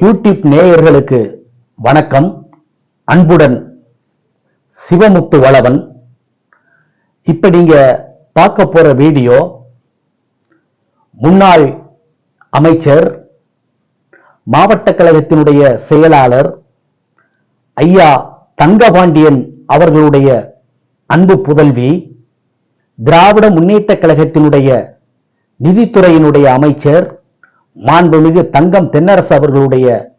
YouTube நேயர்களுக்கு வணக்கம். அன்புடன் சிவமுத்து வளவன். இப்ப நீங்க பார்க்க போற வீடியோ முன்னாள் அமைச்சர் மாவட்ட கழகத்தினுடைய செயலாளர் ஐயா தங்கபாண்டியன் அவர்களுடைய அன்பு புதல்வி திராவிட முன்னேற்ற கழகத்தினுடைய நிதித்துறையினுடைய அமைச்சர் மாண்புமிகு தங்கம் தென்னரசு அவர்களுடைய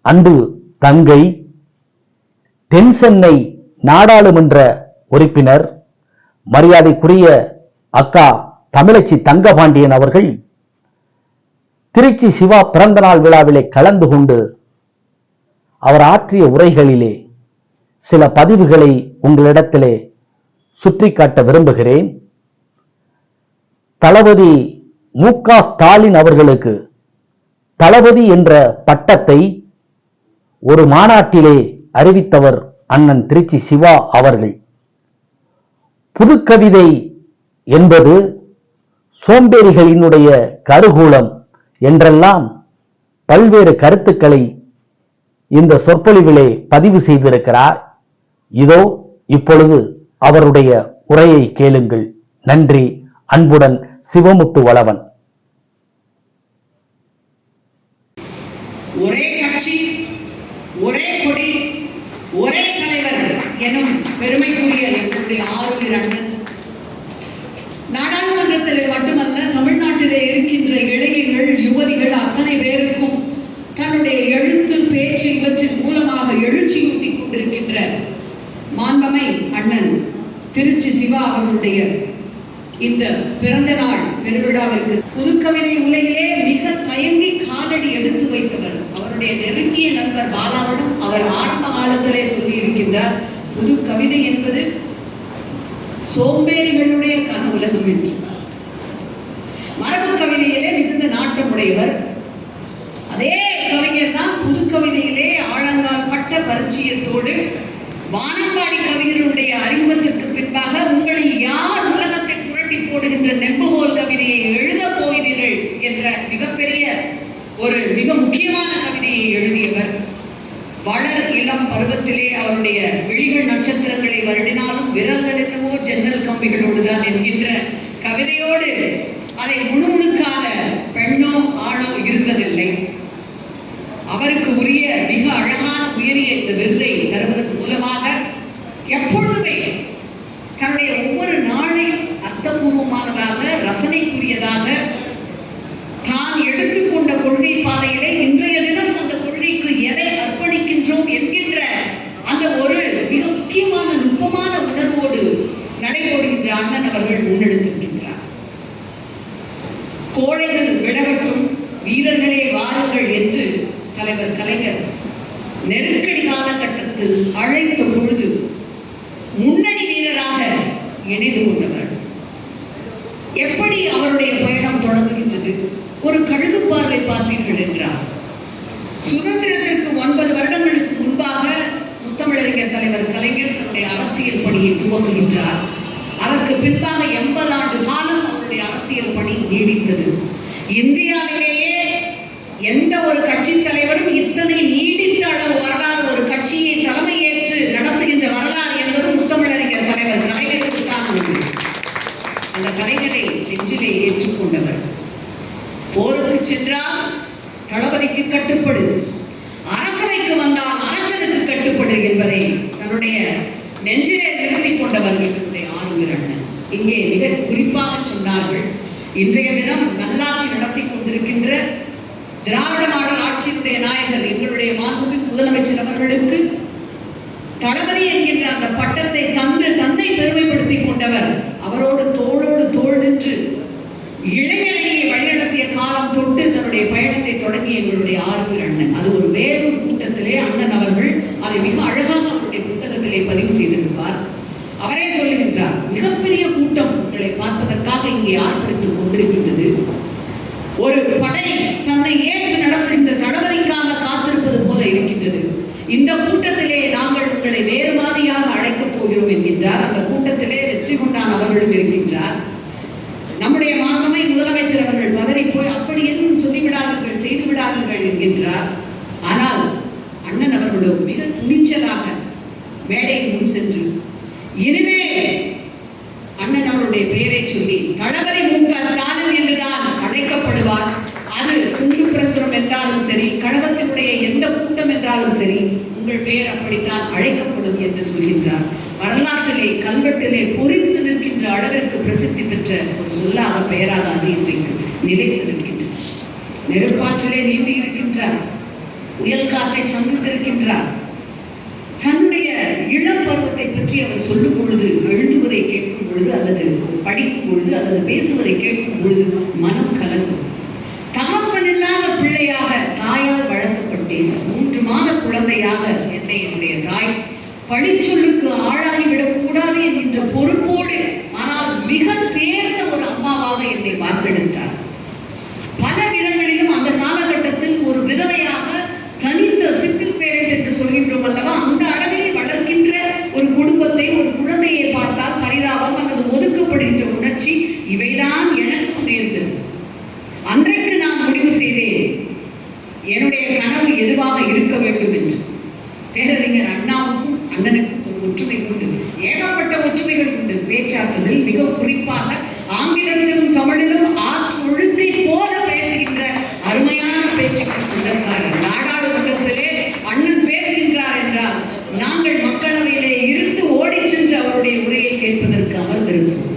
அன்பு தங்கை தென் சென்னை நாடாளுமன்ற உறுப்பினர் மரியாதைக்குரிய அக்கா தமிழச்சி தங்கபாண்டியன் அவர்கள் திருச்சி சிவா பிறந்தநாள் விழாவிலே கலந்து கொண்டு அவர் ஆற்றிய உரைகளிலே சில பதிவுகளை உங்களிடத்திலே சுற்றி காட்ட விரும்புகிறேன். தளபதி மு க ஸ்டாலின் அவர்களுக்கு தளபதி என்ற பட்டத்தை ஒரு மாநாட்டிலே அறிவித்தவர் அண்ணன் திருச்சி சிவா அவர்கள். புதுக்கவிதை என்பது சோம்பேறிகளினுடைய கருகூலம் என்றெல்லாம் பல்வேறு கருத்துக்களை இந்த சொற்பொழிவிலே பதிவு செய்திருக்கிறார். இதோ இப்பொழுது அவருடைய உரையை கேளுங்கள். நன்றி அன்புடன் சிவமுத்து வளவன். ஒரே கட்சி ஒரே கொடி ஒரே தலைவர் எனும் பெருமைக்குரிய எங்களுடைய ஆளுநர் அண்ணன். நாடாளுமன்றத்திலே மட்டுமல்ல தமிழ்நாட்டிலே இருக்கின்ற இளைஞர்கள் யுவதிகள் அத்தனை பேருக்கும் தன்னுடைய எழுத்து பேச்சு இவற்றின் மூலமாக எழுச்சியூட்டிக் கொண்டிருக்கின்ற மாண்பமை அண்ணன் திருச்சி சிவா அவர்களுடைய இந்த பிறந்த நாள் பெருவிழாவிற்கு புதுக்கவிதை உலகிலே மிக தயங்கி காலடி எடுத்து வைத்தவர். அவருடைய நெருங்கிய நண்பர் பாலாவிடம் அவர் ஆரம்ப காலத்திலே சொல்லி இருக்கின்றார் புது கவிதை என்பது சோம்பேறிகளுடைய கன உலகம் என்று. மரபு கவிதையிலே மிகுந்த நாட்டமுடையவர். அதே கவிஞர் தான் புது கவிதையிலே ஆழங்கால் பட்ட பரிச்சயத்தோடு வானம்பாடி கவிஞர்களுடைய அறிமுகத்திற்கு பின்பாக கவிதையை வளர் இளம் பருவத்திலே அவருடைய விழிகள் நட்சத்திரங்களை வருடினாலும் விரல்கள் என்னவோ ஜன்னல் கம்பிகளோடு தான் என்கின்ற கவிதையோடு அதை முணுமுணுக்காத பெண்ணோ ஆணோ இருந்ததில்லை. அவருக்கு உரிய மிக அழகான உயரிய இந்த விருதை தருவதன் மூலமாக எப்பொழுதுமே தன்னுடைய ஒவ்வொரு நாளையும் அர்த்தபூர்வமானதாக ரசனைக்குரியதாக தான் எடுத்துக்கொண்ட கொள்கை பாதையிலே இன்றைய தினம் அந்த கொள்கைக்கு எதை அர்ப்பணிக்கின்றோம் என்கின்ற அந்த ஒரு மிக முக்கியமான நுட்பமான உணர்வோடு நடைபோடுகின்ற அண்ணன் அவர்கள் முன்னெடுத்திருக்கின்றார். கோழைகள் விலகட்டும் வீரர்களே வாருங்கள் என்று தலைவர் கலைஞர் நெருக்கடி காலகட்டத்தில் அழைத்த பொழுது முன்னணி வீரராக இணைந்து கொண்டவர். எப்படி அவருடைய பயணம் தொடங்குகின்றது? ஒரு கழுகு பார்வை பார்த்தீர்கள் என்றார் சுதந்திரத்திற்கு ஒன்பது வருடங்களுக்கு முன்பாக முத்தமிழறிஞர் தலைவர் கலைஞர் தன்னுடைய அரசியல் பணியை துவங்குகின்றார் அதற்கு பின்பாக எண்பது ஆண்டு காலம் அவருடைய அரசியல் பணி நீடித்தது. இந்தியாவிலேயே எந்த ஒரு கட்சி தலைவரும் இத்தனை நீடித்த அளவு வரலாறு ஒரு கட்சியை தலைமையேற்று நடத்துகின்ற வரலாறு என்பது முத்தமிழறிஞர் தலைவர் கலைஞருக்கு தான் அந்த கலைஞரை நெஞ்சிலே ஏற்றுக்கொண்டவர் போருக்கு சென்றால் தளபதிக்கு கட்டுப்படு. அரசவைக்கு வந்தால் அரசனுக்கு கட்டுப்படு என்பதை தன்னுடைய நெஞ்சிலே கொண்டவர்கள் என்னுடைய ஆளுநர் அண்ணன் இங்கே மிக குறிப்பாக சொன்னார்கள் இன்றைய தினம் நல்லாட்சி நடத்தி கொண்டிருக்கின்ற திராவிட மாடல் ஆட்சியினுடைய நாயகர் எங்களுடைய மாண்புமிகு முதலமைச்சர் அவர்களுக்கு தளபதி என்கின்ற அந்த பட்டத்தை தந்து தந்தை பெருமைப்படுத்தி கொண்டவர் அவரோடு தோளோடு தோள் நின்று இளைஞரணியை வழிநடத்திய காலம் தொட்டு தன்னுடைய பயணத்தை தொடங்கிய எங்களுடைய ஆறுவர் அண்ணன். அது ஒரு வேலூர் கூட்டத்திலே அண்ணன் அவர்கள் அதை மிக அழகாக அவருடைய புத்தகத்திலே பதிவு செய்து அவரே சொல்லுகின்றார் மிகப்பெரிய கூட்டம் உங்களை பார்ப்பதற்காக இங்கே ஆர்ப்பரித்துக் கொண்டிருக்கின்றது. ஒரு படை தன்னை ஏற்று நடத்துகின்ற தளபதிக்காக காத்திருப்பது போல இருக்கின்றது. இந்த கூட்டத்திலே நாங்கள் உங்களை வேறு மாதிரியாக அழைக்கப் போகிறோம் என்கின்றார். அந்த கூட்டத்திலே வெற்றி கொண்டான் அவர்களும் இருக்கின்றார். நம்முடைய மாண்பமை முதலமைச்சர் அவர்கள் பதறி போய் அப்படி எதுவும் சொல்லிவிடாதீர்கள் செய்து விடாதீர்கள் என்கின்றார். ஆனால் அண்ணன் அவர்களோ மிக துணிச்சலாக மேடையின் முன் சென்று இனிமே அவருடைய பெயரை சொல்லி கணவரை மு க ஸ்டாலின் என்றுதான் அழைக்கப்படுவார். அது குண்டு பிரசுரம் என்றாலும் சரி கழகத்தினுடைய எந்த கூட்டம் என்றாலும் சரி உங்கள் பெயர் அப்படித்தான் அழைக்கப்படும் என்று சொல்கின்றார். வரலாற்றிலே கல்வெட்டிலே பொறித்து நிற்கின்ற அளவிற்கு பிரசித்தி பெற்ற ஒரு சொல்லாக பெயராக அது இன்றைக்கு நிலைத்து நிற்கின்றது. நெருப்பாற்றிலே நீந்தி இருக்கின்றார் புயல் காற்றை சந்தித்திருக்கின்றார். பருவத்தை பற்றி அவர் சொல்லும் பொழுது எழுதுவதை கேட்கும் பொழுது அல்லது படிக்கும் பொழுது அல்லது பேசுவதை கேட்கும் பொழுது மனம் கலங்கும். தகப்பன் இல்லாத பிள்ளையாக தாயால் வளர்க்கப்பட்டேன். மூன்று மாத குழந்தையாக என்னை என்னுடைய தாய் பழிச்சொல்லுக்கு ஆளாகிவிடக் கூடாது என்கின்ற பொறுப்போடு ஆனால் மிக தேர்ந்த ஒரு அம்மாவாக என்னை வார்த்தெடுத்தார் பல விதங்களிலும் அந்த காலகட்டத்தில் ஒரு விதவையாக தனித்த சிங்கிள் பேரண்ட் என்று சொல்கின்றோம் அல்லவா அந்த அளவிலே வளர்க்கின்ற குடும்பத்தை ஒரு குழந்தையை பார்த்தால் பரிதாபம் அல்லது ஒதுக்கப்படுகின்ற உணர்ச்சி இவைதான் எனக்கும் நேர்ந்தது அன்றைக்கு நான் முடிவு செய்தேன் என்னுடைய கனவு எதுவாக இருக்க வேண்டும் என்று பேரறிஞர் அண்ணாவுக்கும் அண்ணனுக்கும் ஒரு ஒற்றுமை உண்டு ஏகப்பட்ட ஒற்றுமைகள் உண்டு பேச்சாற்றலில் மிக குறிப்பாக ஆங்கிலத்திலும் தமிழிலும் ஆற்றொழுத்தை போல பேசுகின்ற அருமையான பேச்சுக்கள் சொந்தக்காரர் நாடாளுமன்றத்திலே அண்ணன் பேசுகின்றார் என்றால் நாங்கள் மக்களவையிலே இருந்து ஓடி சென்று அவருடைய உரையை கேட்பதற்கு அமர்ந்திருக்கிறோம்.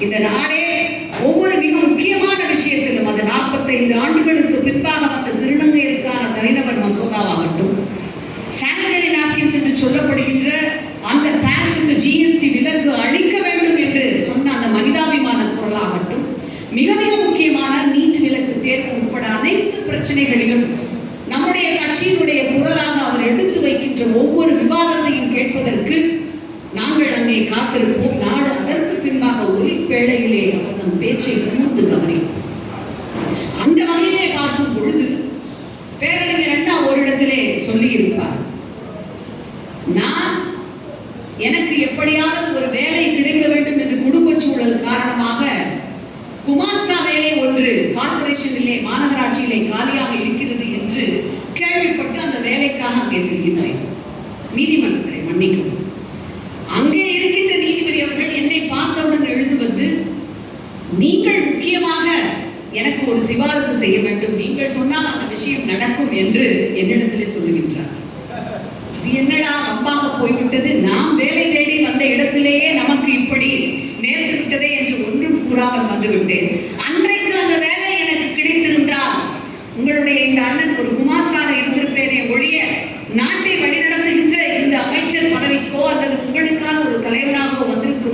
இந்த நாடே ஒவ்வொரு மிக முக்கியமான விஷயத்திலும் அது நாற்பத்தைந்து ஆண்டுகளுக்கு பிற்பாக வந்த திருநங்கையிற்கான தனிநபர் மசோதாவாகட்டும் சானிடரி நாப்கின்ஸ் என்று சொல்லப்படுகின்ற அந்த பேன்ஸுக்கு ஜிஎஸ்டி விலக்கு அளிக்க வேண்டும் என்று சொன்ன அந்த மனிதாபிமான குரலாகட்டும் மிக மிக முக்கியமான நீட் விலக்கு தேர்வு உட்பட அனைத்து பிரச்சனைகள் நம்முடைய கட்சியினுடைய குரலாக அவர் எடுத்து வைக்கின்ற ஒவ்வொரு விவாதத்தையும் கேட்பதற்கு நாங்கள் காத்திருப்போம். நாடு அதற்கு பின்பாக ஒலிப்பேழையிலே அவர் நம் பேச்சை கூர்ந்து கவனிக்கும். அந்த வகையிலே பார்க்கும் பொழுது பேரறிஞர் அண்ணா ஒரு இடத்திலே சொல்லியிருப்பார். நான் எனக்கு எப்படியாவது ஒரு வேலை கிடைக்க வேண்டும் என்று குடும்ப சூழல் காரணமாக குமாஸ்தா வேலை ஒன்று கார்பரேஷனிலே மாநகராட்சியிலே காலியாக இருக்கிறது என்று கேள்விப்பட்டு அந்த வேலைக்காக அங்கே செல்கின்றேன். நீதிமன்றத்திலே மன்னிக்கவும். அங்கே இருக்கின்ற நீதிபதி அவர்கள் என்னை பார்த்தவுடன் எழுந்து வந்து நீங்கள் முக்கியமாக எனக்கு ஒரு சிபாரசு செய்ய வேண்டும். நீங்கள் சொன்னால் அந்த விஷயம் நடக்கும் என்று என்னிடத்திலே சொல்லுகின்றார். இது என்னடா அம்பாக போய்விட்டது? நாம் வேலை தேடி வந்த இடத்திலேயே நமக்கு இப்படி நேர்ந்து விட்டதே என்று ஒன்றும் கூறாமல் வந்துவிட்டேன் அன்றைக்கு அந்த வேலை எனக்கு கிடைத்திருந்தால் உங்களுடைய இந்த அண்ணன் ஒரு குமாஸ்தாக இருந்திருப்பேனே ஒழிய நாட்டை வழிநடத்துகின்ற இந்த அமைச்சர் பதவிக்கோ அல்லது உங்களுக்கான ஒரு தலைவராகவோ வந்திருக்க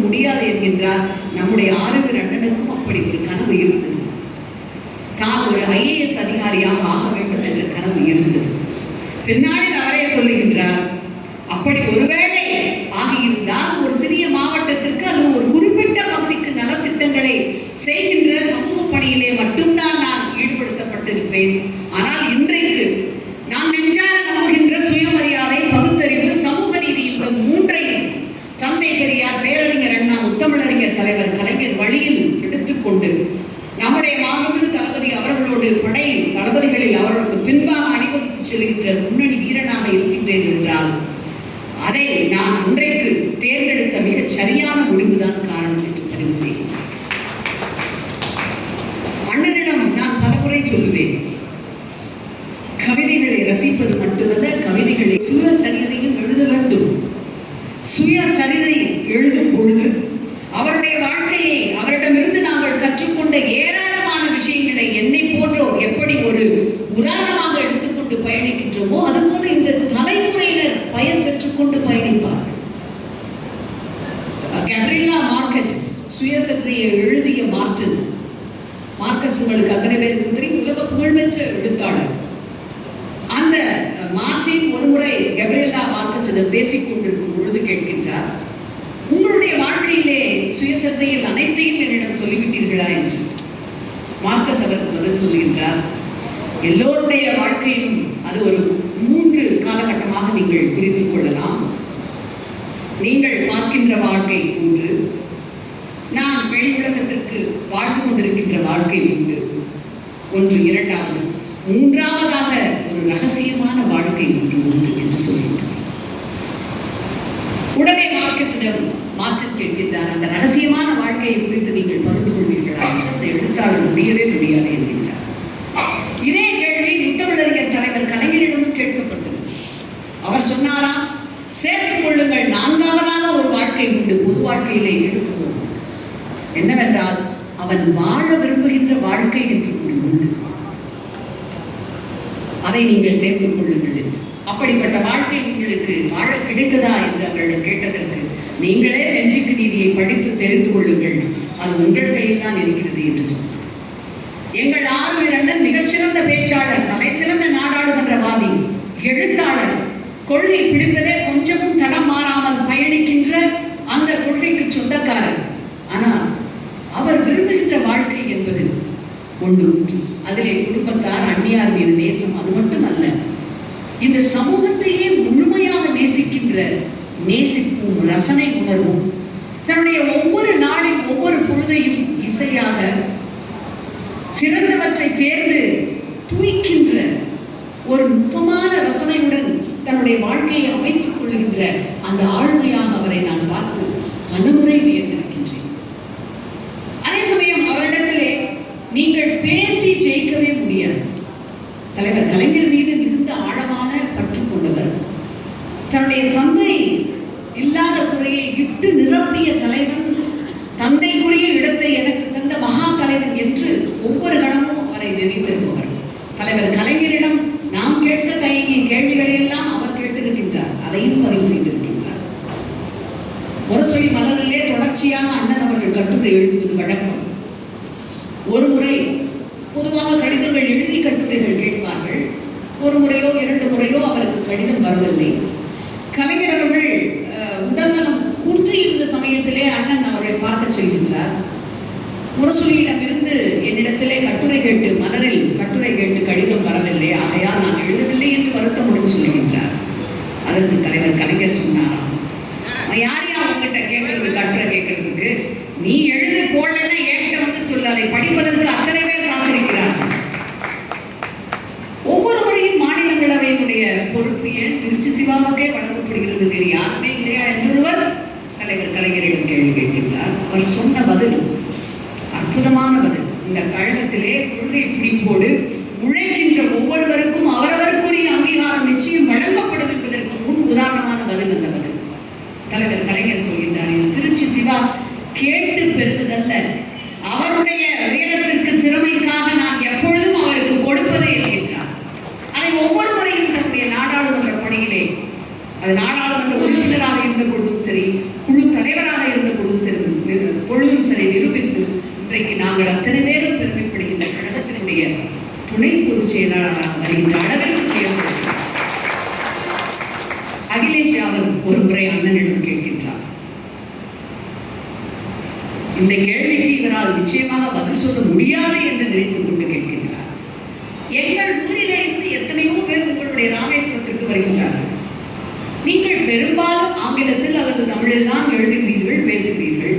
என்றால் நம்முடைய ஆளுநர் அண்ணனுக்கும் அப்படி ஒரு கனவு இருந்தது. தான் ஒரு ஐஏஎஸ் அதிகாரியாக ஆக வேண்டும் என்ற கனவு இருந்தது. பின்னாளில் அவரே சொல்லுகின்றார் அப்படி ஒருவேளை ஆகியிருந்தால் ஒரு சிறிய மாவட்டத்திற்கு அல்லது ஒரு குறிப்பிட்ட பகுதிக்கு நலத்திட்டங்களை செய்கின்ற சமூக பணியிலே மட்டும்தான் நான் ஈடுபடுத்தப்பட்டிருப்பேன். ஆனால் இன்றைக்கு நான் தந்தை பெரியார் பேரறிஞர் அண்ணா முத்தமிழறிஞர் தலைவர் கலைஞர் வழியில் எடுத்துக்கொண்டு நம்முடைய மாண்புமிகு தளபதி அவர்களோடு படை தளபதிகளில் அவர்களுக்கு பின்பாக அணிவகுத்து செல்கின்ற முன்னணி வீரனாக இருக்கின்றேன் என்றால் அதை நான் அன்றைக்கு தேர்ந்தெடுத்த மிகச் சரியான முடிவுதான் காரணம் என்று பதிவு செய்கிறேன் அண்ணனிடம் நான் பலமுறை சொல்லுவேன் கவிதைகளை ரசிப்பது மட்டுமல்ல கவிதைகளை சுயசரிதையும் எழுத வேண்டும் சுயசரிதை எழுதும் பொழுது அவருடைய வாழ்க்கையை அவரிடமிருந்து நாங்கள் கற்றுக்கொண்ட ஏராளமான விஷயங்களை என்னை போன்றோர் எப்படி ஒரு உதாரணமாக எடுத்துக்கொண்டு பயணிக்கின்றோமோ அதுபோல இந்த தலைமுறையினர் பயன் பெற்றுக்கொண்டு பயணிப்பார்கள். கப்ரில்லா மார்க்கஸ் சுயசரிதையை எழுதிய மார்டின் மார்க்கஸ் உங்களுக்கு அத்தனை பேருக்கும் தெரியும் உலக புகழ்பெற்ற எழுத்தாளர். அந்த மார்டின் ஒருமுறை ஒருமுறை கப்ரியல்லா மார்க்கஸிடம் பேசிக் கொண்டிருக்கும் பொழுது கேட்கின்றார் உங்களுடைய வாழ்க்கையிலே சுயசரிதையில் அனைத்தையும் என்னிடம் சொல்லிவிட்டீர்களா என்று மார்க்கஸ் அவருக்கு பதில் சொல்கின்றார் எல்லோருடைய வாழ்க்கையும் அது ஒரு மூன்று காலகட்டமாக நீங்கள் பிரித்து கொள்ளலாம். நீங்கள் பார்க்கின்ற வாழ்க்கை ஒன்று நான் வெளி உலகத்திற்கு வாழ்ந்து கொண்டிருக்கின்ற வாழ்க்கை உண்டு ஒன்று இரண்டாவது மூன்றாவதாக ஒரு ரகசியமான வாழ்க்கை ஒன்று உண்டு என்று சொல்கின்றார். உடனே மார்க்கசிடம் மாற்றல் கேட்கின்றார். அந்த ரகசியமான வாழ்க்கையை குறித்து நீங்கள் பகிர்ந்து கொள்வீர்களா என்று அந்த எழுத்தாளர் முடியவே முடியாது என்கின்றார். இதே கேள்வி முத்தமிழறிஞர் தலைவர் கலைஞரிடமும் கேட்கப்பட்டது. அவர் சொன்னாராம் சேர்த்துக் கொள்ளுங்கள் நான்காவதாக ஒரு வாழ்க்கை உண்டு பொது வாழ்க்கையிலே ஈடுபடுவோம் என்னவென்றால் அவன் வாழ விரும்புகின்ற வாழ்க்கை என்று ஒன்று உண்டு அதை நீங்கள் சேர்த்துக் கொள்ளுங்கள். அப்படிப்பட்ட வாழ்க்கை உங்களுக்கு வாழ கிடைத்ததா என்று அவரிடம் கேட்டதற்கு நீங்களே நெஞ்சுக்கு நீதியை படித்து தெரிந்து கொள்ளுங்கள். அது உங்கள் கையில் தான் இருக்கிறது என்று சொன்னார். எங்கள் ஆறுவர் மிகச்சிறந்த பேச்சாளர் தலை சிறந்த நாடாளுமன்றவாதி எழுத்தாளர் கொள்கை பிடிப்பிலே கொஞ்சமும் தடம் மாறாமல் பயணிக்கின்ற அந்த கொள்கைக்கு சொந்தக்காரர். ஆனால் அவர் விரும்புகின்ற வாழ்க்கை என்பது ஒன்று ஒன்று அதிலே குடும்பத்தார் அந்நியார் மீது நேசம் அது மட்டுமல்ல இந்த சமூகத்தையே முழுமையாக நேசிக்கின்ற நேசிப்பும் ரசனை உணர்வும். தன்னுடைய ஒவ்வொரு நாளின் ஒவ்வொரு பொழுதையும் இசையாக சிறந்தவற்றை தேர்ந்து துய்க்கின்ற ஒரு நுட்பமான ரசனையுடன் தன்னுடைய வாழ்க்கையை அமைத்துக் கொள்கின்ற அந்த ஆழ்மையாக அவரை நான் பார்த்து பலமுறை வியந்திருக்கின்றேன் அதே சமயம் அவரிடத்திலே நீங்கள் பேசி ஜெயிக்கவே முடியாது தலைவர் கலைஞர் மீது மிகுந்த ஆழமான பற்று கொண்டவர் தன்னுடைய தந்தை இல்லாத குறையை இட்டு நிரப்பிய தலைவன் தந்தைக்குரிய இடத்தை எனக்கு தந்த மகா தலைவன் என்று ஒவ்வொரு கணமும் அவரை நினைத்திருப்பவர். தலைவர் கலைஞரிடம் நாம் கேட்க தயங்கிய கேள்விகளை எல்லாம் அவர் கேட்டிருக்கின்றார். அதையும் பதிவு செய்திருக்கின்றார். முரசொலி மலரிலே தொடர்ச்சியாக அண்ணன் அவர்கள் கட்டுரை எழுதுவது வழக்கம். ஒரு முறை பொதுவாக கடிதங்கள் எழுதி கட்டுரைகள் கேட்பார்கள். ஒரு முறையோ இரண்டு முறையோ அவருக்கு கடிதம் வரவில்லை கலைஞர் அவர்கள் அஹ், உடல்நலம் குன்றியிருந்த சமயத்திலே அண்ணன் அவரை பார்க்க செல்கின்றார். முரசொலியிடமிருந்து என்னிடத்திலே கட்டுரை கேட்டு மலரில் கட்டுரை கேட்டு கடிதம் வரவில்லை. ஆகையால் நான் எழுதவில்லை என்று வருத்தமுடன் சொல்லுகின்றார் அதற்கு தலைவர் கலைஞர் சொன்னாராம் யார் யார் உங்ககிட்ட கேட்கறது கட்டுரை கேட்கறதுக்கு? நீ எழுது போடலன்னா என்கிட்ட வந்து சொல்லு? அதை படிப்பதற்கு அத்தனை பேர் காத்திருக்கிறார்கள். ஒவ்வொரு முறையும் மாநிலங்களவையினுடைய பொறுப்பு ஏன்? திருச்சி சிவாவுக்கே வழங்கப்படுகிறது வேறு யாருமே இல்லையா? என்றொருவர் தலைவர் கலைஞரிடம் கேள்வி கேட்கின்றார். அவர் சொன்ன பதில் அற்புதமான பதில். இந்த கழகத்திலே கொள்கை பிடிப்போடு உழைக்கின்ற ஒவ்வொருவருக்கும் அவரவருக்குரிய அங்கீகாரம் நிச்சயம் வழங்கப்படும் என்பதற்கு முன் உதாரணமான பதில் அந்த பதில். தலைவர் கலைஞர் சொல்கின்றார் திருச்சி சிவா கேட்டு பெறுவதல்ல அவருடைய வீரத்திற்கு திறமைக்காக நான் எப்பொழுதும் அவருக்கு கொடுப்பதே என்கின்றார் அதை ஒவ்வொரு முறையும் தன்னுடைய நாடாளுமன்ற பணியிலே அது நாடாளுமன்ற உறுப்பினராக இருந்த பொழுதும் சரி குழு தலைவராக இருந்த பொழுதும் சரி நிரு- பொழுதும் சரி நிரூபித்து இன்றைக்கு நாங்கள் அத்தனை பேரும் பெருமைப்படுகின்ற கழகத்தினுடைய துணை பொதுச் செயலாளராக வருகின்ற அளவிற்கு அகிலேஷ் யாதவ் ஒரு முறை அண்ணனிடம் கேட்கின்றார். இந்த கேள்விக்கு இவரால் நிச்சயமாக பதில் சொல்ல முடியாது என்று நினைத்துக் கொண்டு கேட்கின்றார். எங்கள் ஊரிலே இருந்து எத்தனையோ பேர் உங்களுடைய ராமேஸ்வரத்திற்கு வருகின்றார்கள். நீங்கள் பெரும்பாலும் ஆங்கிலத்தில் அல்லது தமிழில் தான் எழுதுகிறீர்கள் பேசுகிறீர்கள்.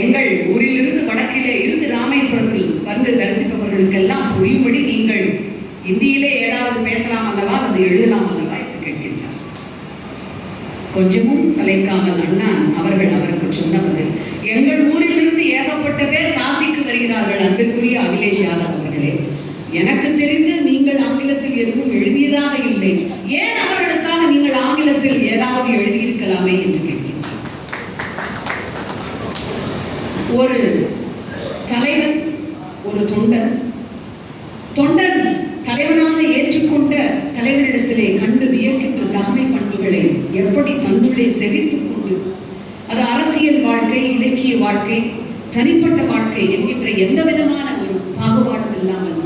எங்கள் ஊரிலிருந்து வடக்கிலே இருந்து ராமேஸ்வரத்தில் வந்து தரிசிப்பவர்களுக்கெல்லாம் புரியும்படி நீங்கள் இந்தியிலே ஏதாவது பேசலாம் அல்லவா? அது எழுதலாம் அல்லவா? என்று கேட்கின்றார். கொஞ்சமும் சலைக்காமல் அண்ணான் அவர்கள் அவருக்கு சொன்ன பதில் எங்கள் ஊரிலிருந்து ஏகப்பட்ட பேர் காசிக்கு வருகிறார்கள் அன்பிற்குரிய அகிலேஷ் யாதவ் அவர்களே. எனக்கு தெரிந்து நீங்கள் ஆங்கிலத்தில் எதுவும் எழுதியதாக இல்லை. ஏன் அவர்களுக்காக நீங்கள் ஆங்கிலத்தில் ஏதாவது எழுதியிருக்கலாமே? என்று கேட்கின்றார். ஒரு தலைவன் ஒரு தொண்டன். தொண்டன் தலைவனாக ஏற்றுக்கொண்ட தலைவனிடத்திலே கண்டு வியக்கின்ற தகமை பண்புகளை எப்படி தன்னுள்ளே செறித்துக் கொண்டு அது அரசியல் வாழ்க்கை இலக்கிய வாழ்க்கை தனிப்பட்ட வாழ்க்கை என்கின்ற எந்த விதமான ஒரு பாகுபாடும் இல்லாமல்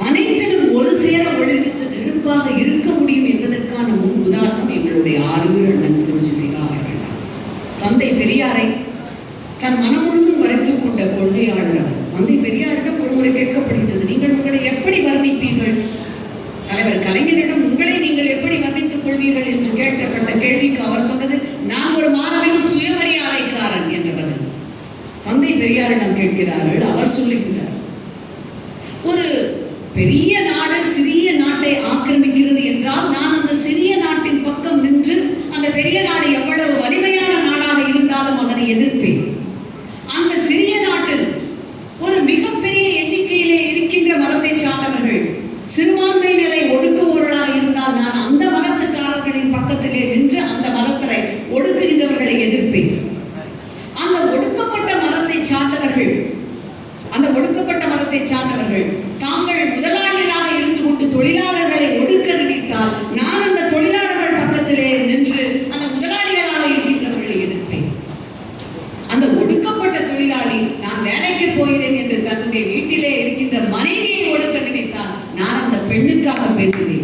அனைத்திலும் ஒரு சேர ஒளிர்கின்ற நெருப்பாக இருக்க முடியும் என்பதற்கான முன் உதாரணம் எங்களுடைய ஆறுவர் திருச்சி சிவா அவர்கள் தான். தந்தை பெரியாரை தன் மனம் முழுதும் வரைத்துக் கொண்ட கொள்கையாளர் அவர் தந்தை பெரியாரிடம் ஒருமுறை கேட்கப்படுகின்றது நீங்கள் உங்களை எப்படி வர்ணிப்பீர்கள்? தலைவர் கலைஞரிடம் உங்களை நீங்கள் எப்படி வர்ணித்துக் கொள்வீர்கள்? என்று கேட்கப்பட்ட கேள்விக்கு அவர் சொன்னது நான் ஒரு மாணவிக சுயமரியாதைக்காரன் என்ற பதில். தந்தை பெரியாரிடம் கேட்கிறார்கள் அவர் சொல்லுகிறார் ஒரு பெரிய veces.